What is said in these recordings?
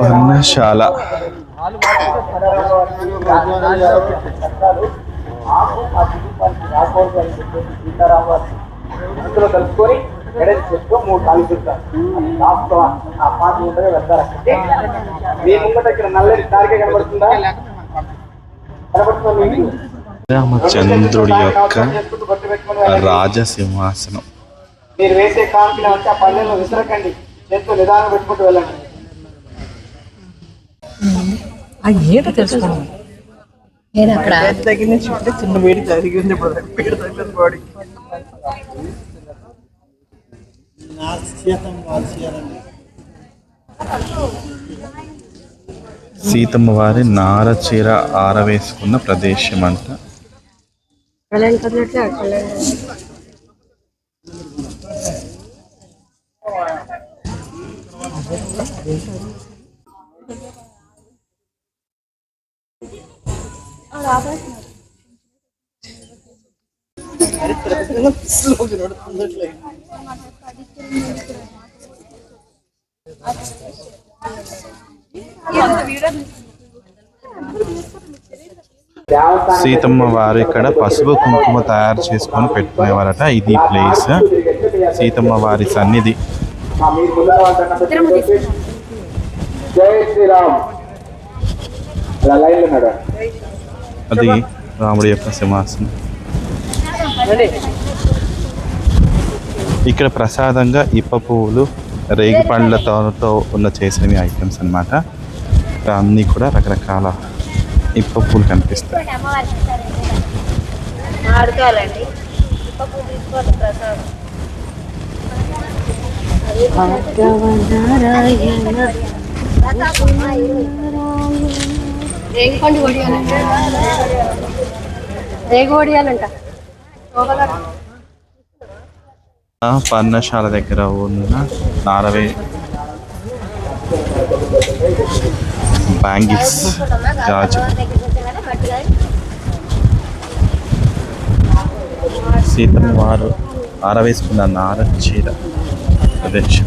వర్ణశాల. ఇందులో కలుపుకొని ఎడని చెట్టు మూడు కాలు లాస్ట్ ఆ పాత ఉంటే వెళ్తారు మీ ముంగట ఇక్కడ నల్లని దారికే కనబడుతుందా కనబడుతుందా మీకు రామచంద్రుడి యొక్క వెళ్ళండి. రాజసింహాసనం. మీరు వేసే కాంతిని వచ్చి ఆ పల్లెల్లో విసరకండి. చేతితో నిదానం పెట్టుకుంటూ వెళ్ళండి. అది ఏంటో తెలుసుకోవాలి. నేను అక్కడ ఉంటే చిన్న వేడి జరిగింది ఇప్పుడు బాడీ సీతమ్మ వారి నార చీర ఆరవేసుకున్న ప్రదేశం అంట సీతమ్మ వారు ఇక్కడ పసుపు కుంకుమ తయారు చేసుకొని పెట్టుకునేవారట. ఇది ప్లేస్. సీతమ్మ వారి సన్నిధి. జై శ్రీరామ్. అలా లైన్ ఉన్నాడు? అది రాముడి యొక్క సింహాసనం. ఇక్కడ ప్రసాదంగా ఇప్ప పువ్వులు రేగి పండ్లతో ఉన్న చేసినవి ఐటమ్స్ అన్నమాట. ఇక్కడ అన్నీ కూడా రకరకాల ఇప్ప పువ్వులు కనిపిస్తాయి. ఆడుకోవాలండి పప్పు తీసుకోవాలి ప్రసాదం. రేగిపండు రేగు పర్ణశాల దగ్గర ఉన్న నారవే బ్యాంగిల్స్ గాజు సీతమ్మ వారు ఆరవేసుకున్న నార చీర ప్రదేశం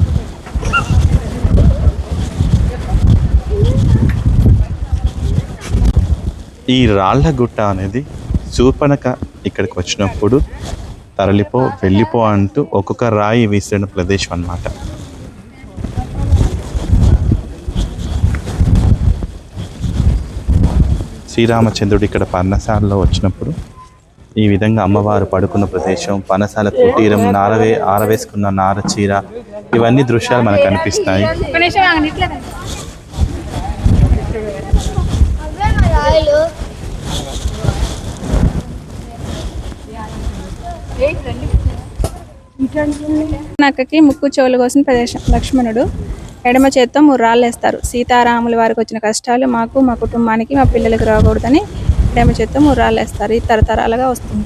ఈ రాళ్ళగుట్ట అనేది శూర్పణక ఇక్కడికి వచ్చినప్పుడు తరలిపో వెళ్ళిపో అంటూ ఒక్కొక్క రాయి విసిరిన ప్రదేశం అన్నమాట. శ్రీరామచంద్రుడు ఇక్కడ పర్ణశాలలో వచ్చినప్పుడు ఈ విధంగా అమ్మవారు పడుకున్న ప్రదేశం పనసాల కుటీరం నారవే ఆరవేసుకున్న నార చీర ఇవన్నీ దృశ్యాలు మనకు కనిపిస్తాయి. నక్కకి ముక్కు చెవులు కోసిన ప్రదేశం లక్ష్మణుడు. ఎడమ చేత్తో మూడు రాళ్ళు వేస్తారు. సీతారాముల వారికి వచ్చిన కష్టాలు మాకు మా కుటుంబానికి మా పిల్లలకి రాకూడదని ఎడమ చేత్తో మూడు రాళ్ళు వేస్తారు. ఇది తరతరాలుగా వస్తుంది.